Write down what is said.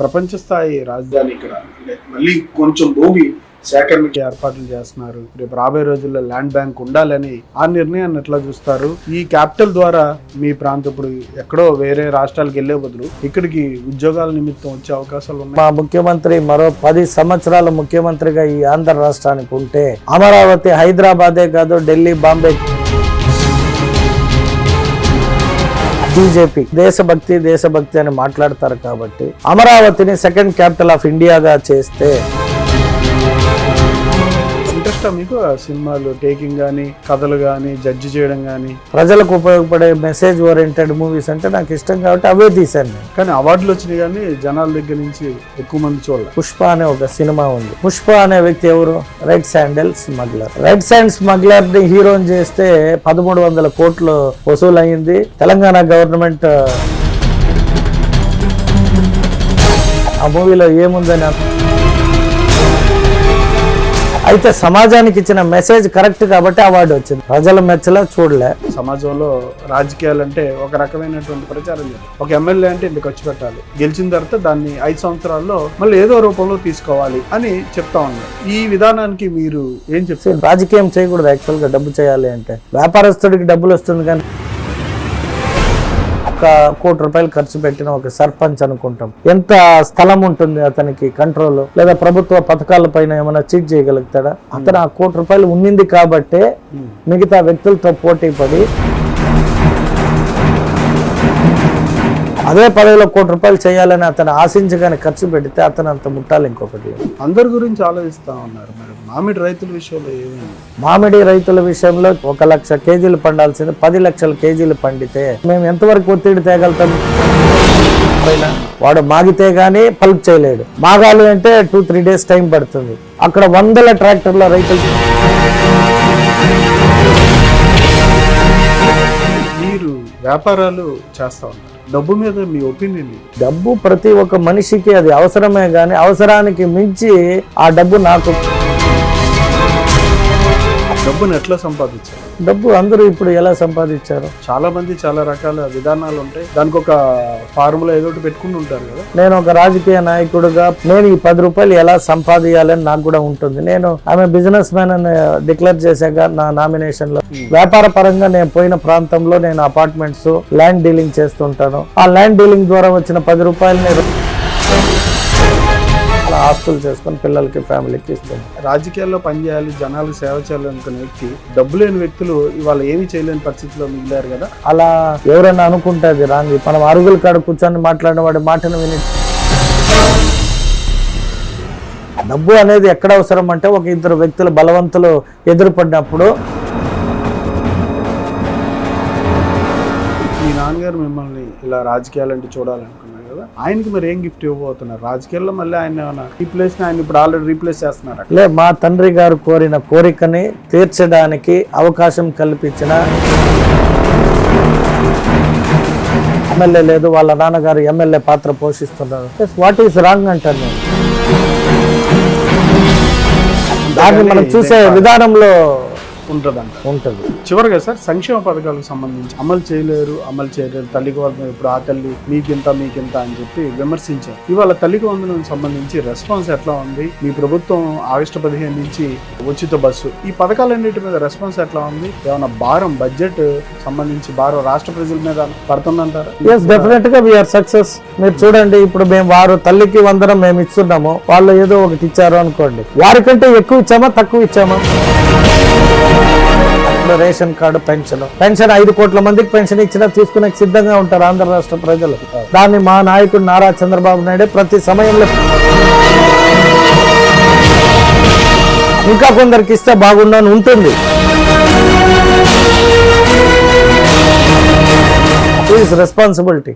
ప్రపంచ స్థాయి రాజధాని ఇక్కడ. మళ్ళీ కొంచెం భూమి సేకరణకి ఏర్పాట్లు చేస్తున్నారు. రేపు రాబోయే రోజుల్లో ల్యాండ్ బ్యాంక్ ఉండాలని ఆ నిర్ణయాన్ని ఎట్లా చూస్తారు? ఈ క్యాపిటల్ ద్వారా మీ ప్రాంతం ఇప్పుడు ఎక్కడో వేరే రాష్ట్రాలకు వెళ్ళే బదులు ఇక్కడికి ఉద్యోగాల నిమిత్తం వచ్చే అవకాశాలు ఉన్నాయి? మా ముఖ్యమంత్రి మరో పది సంవత్సరాల ముఖ్యమంత్రిగా ఈ ఆంధ్ర రాష్ట్రానికి ఉంటే అమరావతి హైదరాబాదే కాదు ఢిల్లీ బాంబే బీజేపీ దేశభక్తి దేశభక్తి అని మాట్లాడతారు కాబట్టి అమరావతిని సెకండ్ క్యాపిటల్ ఆఫ్ ఇండియాగా చేస్తే ఇష్టం మీకు ఆ సినిమాలు? టేకింగ్ కానీ కథలు కానీ జడ్జి చేయడం కానీ ప్రజలకు ఉపయోగపడే మెసేజ్ ఓరియంటెడ్ మూవీస్ అంటే నాకు ఇష్టం కాబట్టి అవే తీశాను నేను. కానీ అవార్డులు వచ్చినాయి కానీ జనాల దగ్గర నుంచి ఎక్కువ మంది చూడాలి. పుష్ప అనే ఒక సినిమా ఉంది. పుష్ప అనే వ్యక్తి ఎవరు? Red sandal smuggler red sand స్మగ్లర్ని హీరోని చేస్తే పదమూడు వందల కోట్లు వసూలు అయింది తెలంగాణ గవర్నమెంట్ ఆ మూవీలో ఏముందని అర్థం- అయితే సమాజానికి ఇచ్చిన మెసేజ్ కరెక్ట్ కాబట్టి అవార్డు వచ్చింది. ప్రజల మెచ్చలా చూడలే. సమాజంలో రాజకీయాలు అంటే ఒక రకమైనటువంటి ప్రచారం ఒక ఎమ్మెల్యే అంటే ఇంత ఖర్చు పెట్టాలి. గెలిచిన తర్వాత దాన్ని ఐదు సంవత్సరాల్లో మళ్ళీ ఏదో రూపంలో తీసుకోవాలి అని చెప్తా ఉన్నారు ఈ విధానానికి మీరు ఏం చెప్తారు? రాజకీయం చేయకూడదు యాక్చువల్గా డబ్బు చేయాలి అంటే. వ్యాపారస్తుడికి డబ్బులు వస్తుంది కానీ ఒక కోటి రూపాయలు ఖర్చు పెట్టిన ఒక సర్పంచ్ అనుకుంటాం. ఎంత స్థలం ఉంటుంది అతనికి కంట్రోల్ లేదా ప్రభుత్వ పథకాల పైన ఏమైనా చీట్ చేయగలుగుతాడా? అతను ఆ కోటి రూపాయలు ఉన్నింది కాబట్టే మిగతా వ్యక్తులతో పోటీ పడి అదే పదవిలో కోటి రూపాయలు చేయాలని అతను ఆశించగానే ఖర్చు పెడితే అతను అంత ముట్టాలి ఇంకొకటి. అందరి గురించి ఆలోచిస్తా ఉన్నారు మరి. మామిడి రైతుల విషయంలో ఏమైంది? మామిడి రైతుల విషయంలో ఒక లక్ష కేజీలు పండాల్సింది పది లక్షల కేజీలు పండితే మేము ఎంతవరకు ఒత్తిడి తేగలుగుతాం? పైన వాడు మాగితే గానీ పల్ప్ చేయలేడు. మాగాలి అంటే టూ త్రీ డేస్ టైం పడుతుంది. అక్కడ వందల ట్రాక్టర్ల రైతులు. మీరు వ్యాపారాలు చేస్తా ఉన్నారు. డబ్బు మీద మీ ఒపీనియన్ డబ్బు ప్రతి ఒక్క మనిషికి అది అవసరమే కానీ అవసరానికి మించి ఆ డబ్బు నాకు డబ్బును ఎట్లా సంపాదించారు? డబ్బు అందరూ ఇప్పుడు ఎలా సంపాదించారు? చాలా మంది చాలా రకాల విధానాలు ఉంటాయి. దానికి ఒక ఫార్ములా ఏదో ఒకటి పెట్టుకుని ఉంటారు కదా. నేను ఒక రాజకీయ నాయకుడుగా నేను ఈ పది రూపాయలు ఎలా సంపాదించాలని నాకు కూడా ఉంటుంది. నేను ఆమె బిజినెస్ మ్యాన్ అని డిక్లేర్ చేశాక నా నామినేషన్లో. వ్యాపార పరంగా నేను పోయిన ప్రాంతంలో నేను అపార్ట్మెంట్స్ ల్యాండ్ డీలింగ్ చేస్తుంటాను. ఆ ల్యాండ్ డీలింగ్ ద్వారా వచ్చిన పది రూపాయలు నేను ఆస్తులు చేసుకొని పిల్లలకి ఫ్యామిలీకి ఇస్తాను రాజకీయాల్లో పనిచేయాలి జనాలకు సేవ చేయాలనుకునే వ్యక్తి డబ్బు లేని వ్యక్తులు ఇవాళ ఏమీ చేయలేని పరిస్థితిలో మిగిలారు కదా? అలా ఎవరైనా అనుకుంటే అది రాంగ్ మనం అరుగుల కాడ కూర్చొని మాట్లాడిన వాడి మాటను విని డబ్బు అనేది ఎక్కడ అవసరం అంటే ఒక ఇద్దరు వ్యక్తులు బలవంతులు ఎదురుపడినప్పుడు మీ నాన్నగారు మిమ్మల్ని ఇలా రాజకీయాలంటే చూడాలనుకున్నారు? కదా? ఆయనకి మరి ఏం గిఫ్ట్ ఇవ్వబోతున్నారు? రాజకీయాల్లో మళ్ళీ ఆయన రీప్లేస్ ఆయన ఇప్పుడు ఆల్రెడీ రీప్లేస్ చేస్తున్నారు? లే మా తండ్రి గారు కోరిన కోరికని తీర్చడానికి అవకాశం కల్పించిన ఎమ్మెల్యే లేదు వాళ్ళ నాన్నగారు ఎమ్మెల్యే పాత్ర పోషిస్తున్నారు. వాట్ ఈస్ రాంగ్ అంటాను నేను దాన్ని మనం చూసే విధానంలో ఉంటుందంట. ఉంటుంది. చివరిగా సార్ సంక్షేమ పథకాలకు సంబంధించి అమలు చేయలేరు అమలు చేయలేరు తల్లికి వందనం ఇప్పుడు ఆ తల్లి మీకింత మీకింత అని చెప్పి విమర్శించారు. ఇవాళ తల్లికి వందనం సంబంధించి రెస్పాన్స్ ఎట్లా ఉంది? మీ ప్రభుత్వం ఆగస్టు పదిహేను నుంచి ఉచిత బస్సు. ఈ పథకాలన్నిటి మీద రెస్పాన్స్ ఎట్లా ఉంది? ఏమైనా భారం బడ్జెట్ సంబంధించి భారం రాష్ట్ర ప్రజల మీద పడుతుందంటారా? Yes definitely we are success మీరు చూడండి ఇప్పుడు మేము వారు తల్లికి వందనం మేము ఇస్తున్నాము. వాళ్ళు ఏదో ఒకటి ఇచ్చారు అనుకోండి. వారికంటే ఎక్కువ ఇచ్చామా తక్కువ ఇచ్చామా? ఇప్పుడు రేషన్ కార్డు పెన్షన్. పెన్షన్ ఐదు కోట్ల మందికి పెన్షన్ ఇచ్చినా తీసుకునే సిద్ధంగా ఉంటారు ఆంధ్ర రాష్ట్ర ప్రజలు. దాన్ని మా నాయకుడు నారా చంద్రబాబు నాయుడు ప్రతి సమయంలో ఇంకా కొందరికి ఇస్తే బాగుండని ఉంటుంది. రెస్పాన్సిబిలిటీ